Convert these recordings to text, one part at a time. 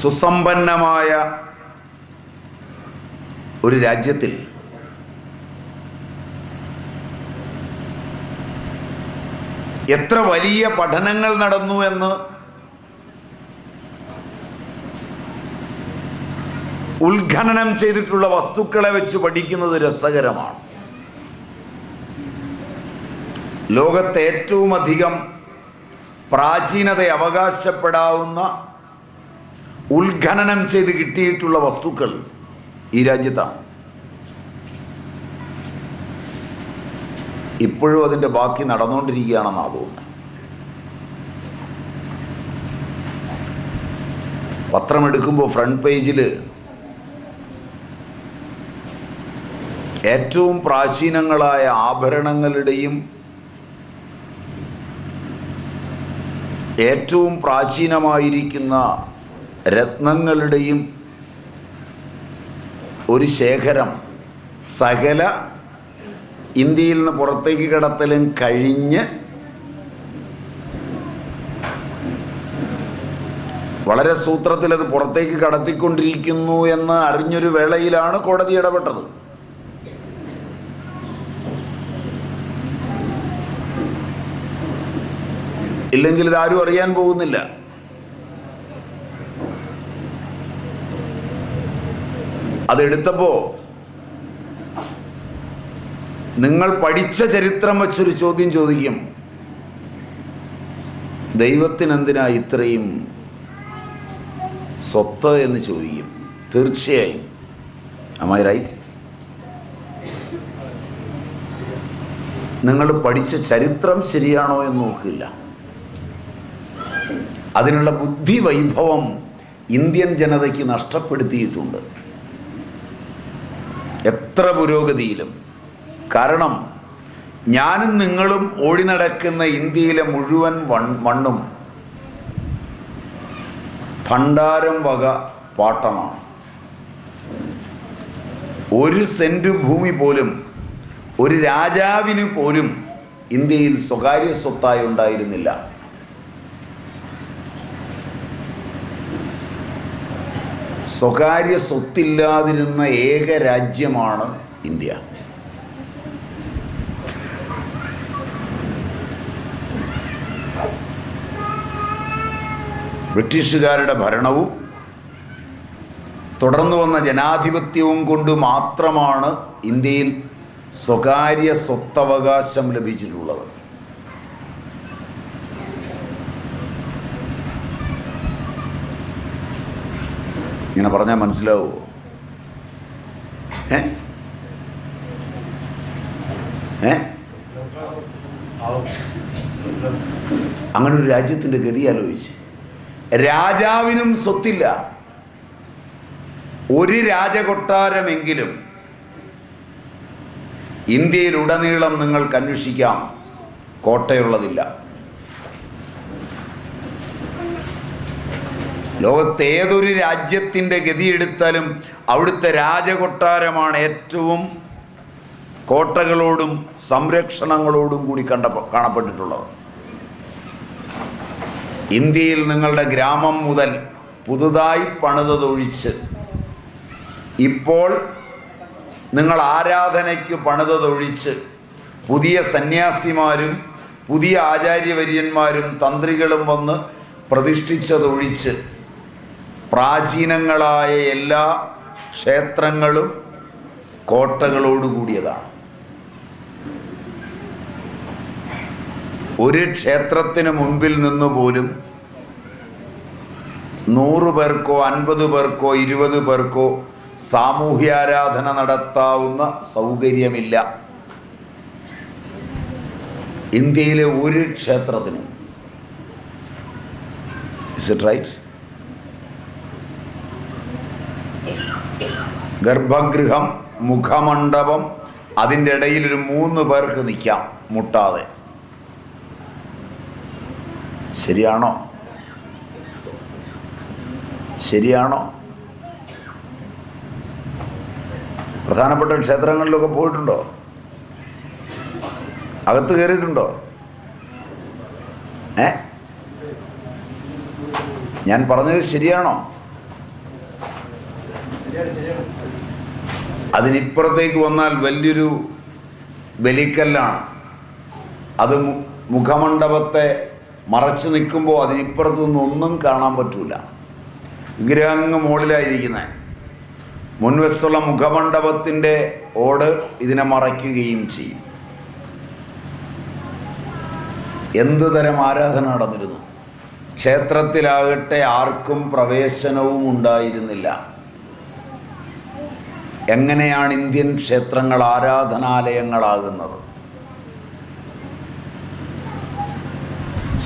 സുസമ്പന്നമായ ഒരു രാജ്യത്തിൽ എത്ര വലിയ പഠനങ്ങൾ നടന്നു എന്ന് ഉത്ഖനനം ചെയ്തിട്ടുള്ള വസ്തുക്കളെ വെച്ച് പഠിക്കുന്നത് രസകരമാണ്. ലോകത്തെ ഏറ്റവും അധികം പ്രാചീനത അവകാശപ്പെടാവുന്ന ഉത്ഖനനം ചെയ്ത് കിട്ടിയിട്ടുള്ള വസ്തുക്കൾ ഈ രാജ്യത്താണ്. ഇപ്പോഴും അതിന്റെ ബാക്കി നടന്നുകൊണ്ടിരിക്കുകയാണെന്നാണ് തോന്നുന്നത്. പത്രമെടുക്കുമ്പോൾ ഫ്രണ്ട് പേജിൽ ഏറ്റവും പ്രാചീനങ്ങളായ ആഭരണങ്ങളുടെയും ഏറ്റവും പ്രാചീനമായിരിക്കുന്ന രത്നങ്ങളുടെയും ഒരു ശേഖരം സകല ഇന്ത്യയിൽ നിന്ന് പുറത്തേക്ക് കടത്തലും കഴിഞ്ഞ് വളരെ സൂത്രത്തിൽ അത് പുറത്തേക്ക് കടത്തിക്കൊണ്ടിരിക്കുന്നു എന്ന് അറിഞ്ഞൊരു വേളയിലാണ് കോടതി ഇടപെട്ടത്. ഇല്ലെങ്കിൽ ഇതാരും അറിയാൻ പോകുന്നില്ല. അതെടുത്തപ്പോ നിങ്ങൾ പഠിച്ച ചരിത്രം വെച്ചൊരു ചോദ്യം ചോദിക്കും. ദൈവത്തിനെന്തിനാ ഇത്രയും സ്വത്ത് എന്ന് ചോദിക്കും. തീർച്ചയായും. അമ്മായി റൈറ്റ് നിങ്ങൾ പഠിച്ച ചരിത്രം ശരിയാണോ എന്ന് നോക്കില്ല. അതിനുള്ള ബുദ്ധി വൈഭവം ഇന്ത്യൻ ജനതയ്ക്ക് നഷ്ടപ്പെടുത്തിയിട്ടുണ്ട്. എത്ര പുരോഗതിയിലും. കാരണം ഞാനും നിങ്ങളും ഓടി നടക്കുന്ന ഇന്ത്യയിലെ മുഴുവൻ മണ്ണും ഭണ്ഡാരം വക പാട്ടമാണ്. ഒരു സെന്റ് ഭൂമി പോലും ഒരു രാജാവിന് പോലും ഇന്ത്യയിൽ സ്വകാര്യ സ്വത്തായി ഉണ്ടായിരുന്നില്ല. സ്വകാര്യ സ്വത്തില്ലാതിരുന്ന ഏക രാജ്യമാണ് ഇന്ത്യ. ബ്രിട്ടീഷുകാരുടെ ഭരണവും തുടർന്നു വന്ന ജനാധിപത്യവും കൊണ്ട് മാത്രമാണ് ഇന്ത്യയിൽ സ്വകാര്യ സ്വത്തവകാശം ലഭിച്ചിട്ടുള്ളത്. ഇങ്ങനെ പറഞ്ഞാൽ മനസ്സിലാവുമോ ഏ? ഏ? അങ്ങനെ ഒരു രാജ്യത്തിന്റെ ഗതി ആലോചിച്ച്. രാജാവിനും സ്വത്തില്ല. ഒരു രാജകൊട്ടാരമെങ്കിലും ഇന്ത്യയിലുടനീളം നിങ്ങൾക്ക് അന്വേഷിക്കാം. കോട്ടയുള്ളതില്ല. ലോകത്തെ ഏതൊരു രാജ്യത്തിന്റെ ഗതിയെടുത്താലും അവിടുത്തെ രാജകൊട്ടാരമാണ് ഏറ്റവും കോട്ടകളോടും സംരക്ഷണങ്ങളോടും കൂടി കണ്ട കാണപ്പെട്ടിട്ടുള്ളത്. ഇന്ത്യയിൽ നിങ്ങളുടെ ഗ്രാമം മുതൽ പുതുതായി പണിതതൊഴിച്ച് ഇപ്പോൾ നിങ്ങൾ ആരാധനയ്ക്ക് പണിതതൊഴിച്ച് പുതിയ സന്യാസിമാരും പുതിയ ആചാര്യവര്യന്മാരും തന്ത്രികളും വന്ന് പ്രതിഷ്ഠിച്ചതൊഴിച്ച് പ്രാചീനങ്ങളായ എല്ലാ ക്ഷേത്രങ്ങളും കോട്ടകളോടുകൂടിയതാണ് ഒരു ക്ഷേത്രത്തിന് മുൻപിൽ നിന്ന് പോലും നൂറ് പേർക്കോ അൻപത് പേർക്കോ ഇരുപത് പേർക്കോ സാമൂഹ്യാരാധന നടത്താവുന്ന സൗകര്യമില്ല. ഇന്ത്യയിലെ ഒരു ക്ഷേത്രത്തിനും. ഇസ് ഇറ്റ് റൈറ്റ് ഗർഭഗൃഹം മുഖമണ്ഡപം അതിന്റെ ഇടയിൽ ഒരു മൂന്ന് പേർക്ക് നിൽക്കാം മുട്ടാതെ. ശരിയാണോ? ശരിയാണോ? പ്രധാനപ്പെട്ട ക്ഷേത്രങ്ങളിലൊക്കെ പോയിട്ടുണ്ടോ? അകത്ത് കയറിയിട്ടുണ്ടോ? ഏ? ഞാൻ പറഞ്ഞത് ശരിയാണോ? അതിനിപ്പുറത്തേക്ക് വന്നാൽ വലിയൊരു ബലിക്കല്ലാണ് അത് മുഖമണ്ഡപത്തെ മറച്ചു നിൽക്കുമ്പോൾ അതിനിപ്പുറത്തു നിന്നൊന്നും കാണാൻ പറ്റൂല. വിഗ്രഹങ്ങ് മുകളിലായിരിക്കുന്നത് മുൻവശത്തുള്ള മുഖമണ്ഡപത്തിന്റെ ഓട് ഇതിനെ മറയ്ക്കുകയും ചെയ്യും. എന്ത് തരം ആരാധന നടന്നിരുന്നു? ക്ഷേത്രത്തിലാകട്ടെ ആർക്കും പ്രവേശനവും ഉണ്ടായിരുന്നില്ല. എങ്ങനെയാണ് ഇന്ത്യൻ ക്ഷേത്രങ്ങൾ ആരാധനാലയങ്ങളാകുന്നത്?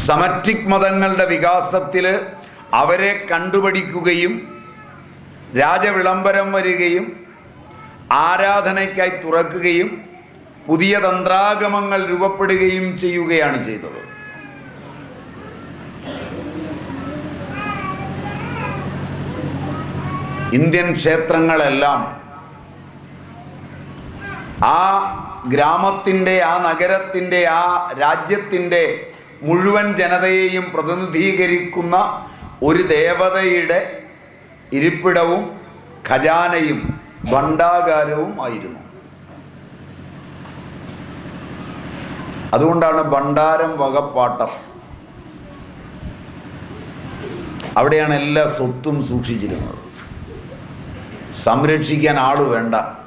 സമറ്റിക് മതങ്ങളുടെ വികാസത്തിൽ അവരെ കണ്ടുപിടിക്കുകയും രാജവിളംബരം വരികയും ആരാധനയ്ക്കായി തുറക്കുകയും പുതിയ തന്ത്രാഗമങ്ങൾ രൂപപ്പെടുകയും ചെയ്യുകയാണ് ചെയ്തത്. ഇന്ത്യൻ ക്ഷേത്രങ്ങളെല്ലാം ആ ഗ്രാമത്തിന്റെ ആ നഗരത്തിന്റെ ആ രാജ്യത്തിന്റെ മുഴുവൻ ജനതയെയും പ്രതിനിധീകരിക്കുന്ന ഒരു ദേവതയുടെ ഇരിപ്പിടവും ഖജാനയും ഭണ്ഡാകാരവും ആയിരുന്നു. അതുകൊണ്ടാണ് ഭണ്ഡാരം വകപ്പാട്ടം. അവിടെയാണ് എല്ലാ സ്വത്തും സൂക്ഷിച്ചിരുന്നത്. സംരക്ഷിക്കാൻ ആൾ വേണ്ട.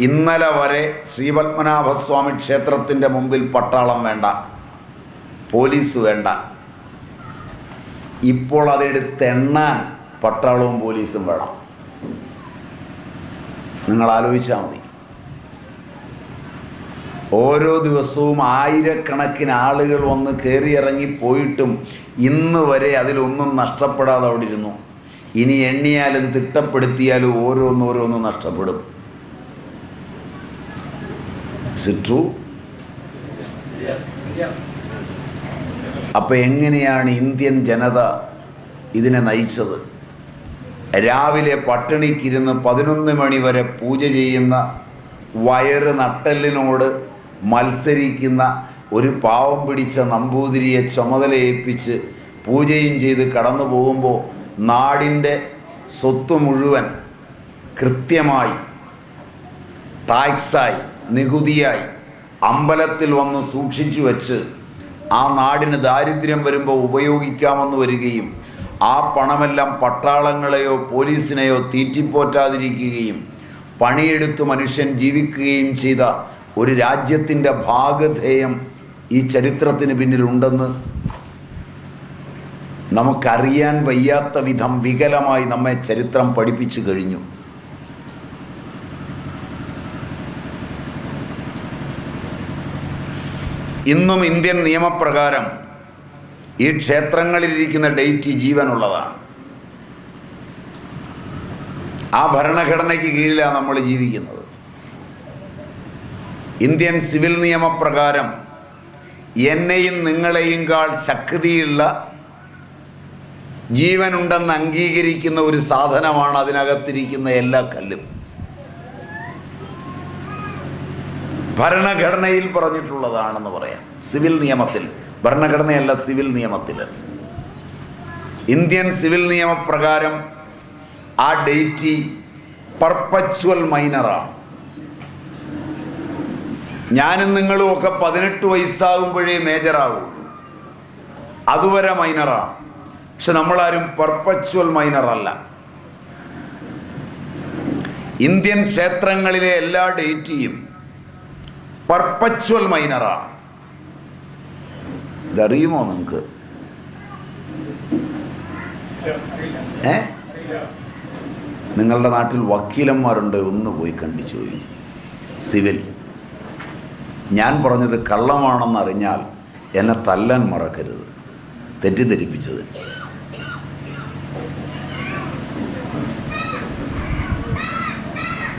ഇന്നലെ വരെ ശ്രീപത്മനാഭസ്വാമി ക്ഷേത്രത്തിന്റെ മുമ്പിൽ പട്ടാളം വേണ്ട പോലീസ് വേണ്ട. ഇപ്പോൾ അതെടുത്തെണ്ണാൻ പട്ടാളവും പോലീസും വേണം. നിങ്ങൾ ആലോചിച്ചാൽ മതി. ഓരോ ദിവസവും ആയിരക്കണക്കിന് ആളുകൾ വന്ന് കയറിയിറങ്ങി പോയിട്ടും ഇന്ന് വരെ അതിലൊന്നും നഷ്ടപ്പെടാതെ അവിടെ ഇരുന്നു. ഇനി എണ്ണിയാലും തിട്ടപ്പെടുത്തിയാലും ഓരോന്നോരോന്നും നഷ്ടപ്പെടും. സിട്രു അപ്പം എങ്ങനെയാണ് ഇന്ത്യൻ ജനത ഇതിനെ നയിച്ചത്? രാവിലെ പട്ടിണിക്കിരുന്ന് പതിനൊന്ന് മണി വരെ പൂജ ചെയ്യുന്ന വയറ് നട്ടലിനോട് മത്സരിക്കുന്ന ഒരു പാവം പിടിച്ച നമ്പൂതിരിയെ ചുമതലയേൽപ്പിച്ച് പൂജയും ചെയ്ത് കടന്നു പോകുമ്പോൾ നാടിന്റെ സ്വത്ത് മുഴുവൻ കൃത്യമായി ടാക്സായി. നികുതിയായി അമ്പലത്തിൽ വന്ന് സൂക്ഷിച്ചു വെച്ച് ആ നാടിന് ദാരിദ്ര്യം വരുമ്പോൾ ഉപയോഗിക്കാമെന്ന് വരികയും ആ പണമെല്ലാം പട്ടാളങ്ങളെയോ പോലീസിനെയോ തീറ്റിപ്പോറ്റാതിരിക്കുകയും പണിയെടുത്ത് മനുഷ്യൻ ജീവിക്കുകയും ചെയ്ത ഒരു രാജ്യത്തിന്റെ ഭാഗധേയം ഈ ചരിത്രത്തിന് പിന്നിലുണ്ടെന്ന് നമുക്കറിയാൻ വയ്യാത്ത വിധം വികലമായി നമ്മെ ചരിത്രം പഠിപ്പിച്ചു കഴിഞ്ഞു. ഇന്നും ഇന്ത്യൻ നിയമപ്രകാരം ഈ ക്ഷേത്രങ്ങളിലിരിക്കുന്ന ഡേറ്റ് ജീവനുള്ളതാണ്. ആ ഭരണഘടനയ്ക്ക് കീഴിലാണ് നമ്മൾ ജീവിക്കുന്നത്. ഇന്ത്യൻ സിവിൽ നിയമപ്രകാരം എന്നെയും നിങ്ങളെയും കാൾ ശക്തിയുള്ള ജീവനുണ്ടെന്ന് അംഗീകരിക്കുന്ന ഒരു സാധനമാണ് അതിനകത്തിരിക്കുന്ന എല്ലാ കല്ലും. ഭരണഘടനയിൽ പറഞ്ഞിട്ടുള്ളതാണെന്ന് പറയാം. സിവിൽ നിയമത്തിൽ. ഭരണഘടനയല്ല സിവിൽ നിയമത്തിൽ. ഇന്ത്യൻ സിവിൽ നിയമപ്രകാരം ആ ഡേറ്റി പർപ്പച്വൽ മൈനറാണ്. ഞാനും നിങ്ങളും ഒക്കെ പതിനെട്ട് വയസ്സാകുമ്പോഴേ മേജറാവുള്ളൂ. അതുവരെ മൈനറാണ്. പക്ഷെ നമ്മളാരും പെർപ്പച്വൽ മൈനറല്ല. ഇന്ത്യൻ ക്ഷേത്രങ്ങളിലെ എല്ലാ ഡേറ്റിയും പർപ്പച്വൽ മൈനറാണ് ഇതറിയുമോ നിങ്ങൾക്ക് ഏ? നിങ്ങളുടെ നാട്ടിൽ വക്കീലന്മാരുണ്ട് ഒന്ന് പോയി കണ്ടു ചോദിക്കും സിവിൽ. ഞാൻ പറഞ്ഞത് കള്ളമാണെന്ന് അറിഞ്ഞാൽ എന്നെ തല്ലാൻ മറക്കരുത്. തെറ്റിദ്ധരിപ്പിച്ചത്.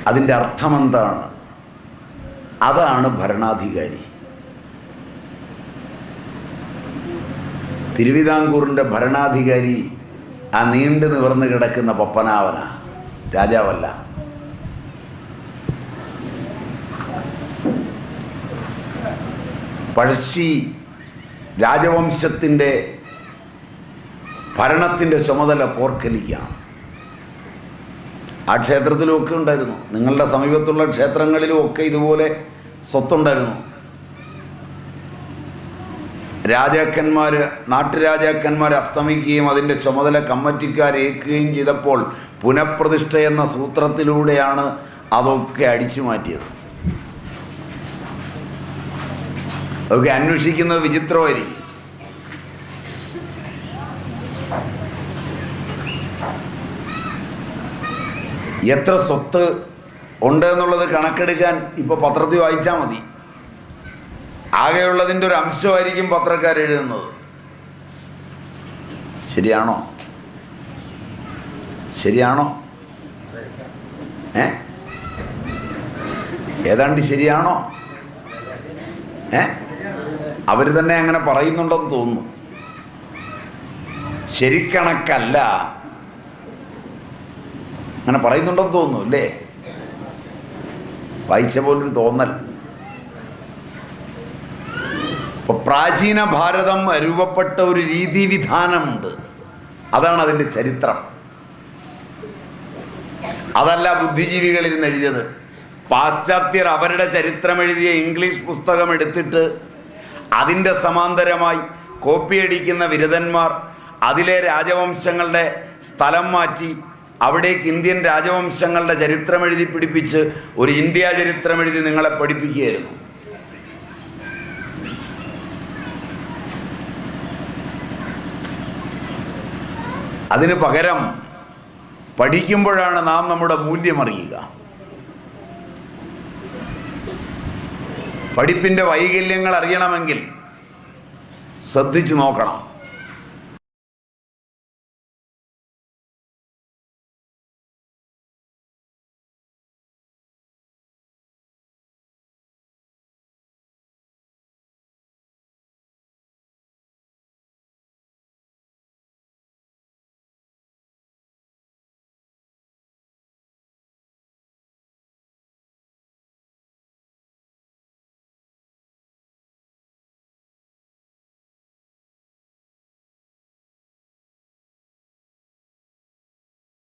അതിന്റെ അർത്ഥമെന്താണ്? അതാണ് ഭരണാധികാരി. തിരുവിതാംകൂറിന്റെ ഭരണാധികാരി ആ നീണ്ടു നിവർന്ന് കിടക്കുന്ന പപ്പനാവന രാജാവല്ല. പഴശ്ശി രാജവംശത്തിന്റെ ഭരണത്തിന്റെ ചുമതല പോർക്കലിക്കാണ്. ആ ക്ഷേത്രത്തിലും ഒക്കെ ഉണ്ടായിരുന്നു. നിങ്ങളുടെ സമീപത്തുള്ള ക്ഷേത്രങ്ങളിലും ഒക്കെ ഇതുപോലെ സ്വത്തുണ്ടായിരുന്നു. രാജാക്കന്മാർ നാട്ടുരാജാക്കന്മാർ അസ്തമിക്കുകയും അതിന്റെ ചുമതല കമ്മറ്റിക്കാരേൽക്കുകയും ചെയ്തപ്പോൾ പുനഃപ്രതിഷ്ഠ എന്ന സൂത്രത്തിലൂടെയാണ് അതൊക്കെ അടിച്ചു മാറ്റിയത്. അതൊക്കെ അന്വേഷിക്കുന്നത് വിചിത്രമായിരിക്കും. എത്ര സ്വത്ത് ഉണ്ട് എന്നുള്ളത് കണക്കെടുക്കാൻ ഇപ്പോൾ പത്രത്തിൽ വായിച്ചാൽ മതി. ആകെയുള്ളതിന്റെ ഒരു അംശമായിരിക്കും പത്രക്കാർ എഴുതുന്നത്. ശരിയാണോ? ശരിയാണോ? ഏ? ഏതാണ്ട് ശരിയാണോ? ഏ? അവർ തന്നെ അങ്ങനെ പറയുന്നുണ്ടെന്ന് തോന്നുന്നു. ശരിക്കണക്കല്ല. അങ്ങനെ പറയുന്നുണ്ടെന്ന് തോന്നുന്നു അല്ലേ? വായിച്ച പോലൊരു തോന്നൽ. ഇപ്പൊ പ്രാചീന ഭാരതം രൂപപ്പെട്ട ഒരു രീതി വിധാനമുണ്ട് അതാണ് അതിന്റെ ചരിത്രം. അതല്ല ബുദ്ധിജീവികളിരുന്ന് എഴുതിയത്. പാശ്ചാത്യർ അവരുടെ ചരിത്രം എഴുതിയ ഇംഗ്ലീഷ് പുസ്തകം എടുത്തിട്ട് അതിന്റെ സമാന്തരമായി കോപ്പിയടിക്കുന്ന വിരതന്മാർ അതിലെ രാജവംശങ്ങളുടെ സ്ഥലം മാറ്റി അവിടേക്ക് ഇന്ത്യൻ രാജവംശങ്ങളുടെ ചരിത്രം എഴുതി പിടിപ്പിച്ച് ഒരു ഇന്ത്യ ചരിത്രം എഴുതി നിങ്ങളെ പഠിപ്പിക്കുകയായിരുന്നു. അതിന് പകരം പഠിക്കുമ്പോഴാണ് നാം നമ്മുടെ മൂല്യം അറിയുക. പഠിപ്പിന്റെ വൈകല്യങ്ങൾ അറിയണമെങ്കിൽ ശ്രദ്ധിച്ചു നോക്കണം.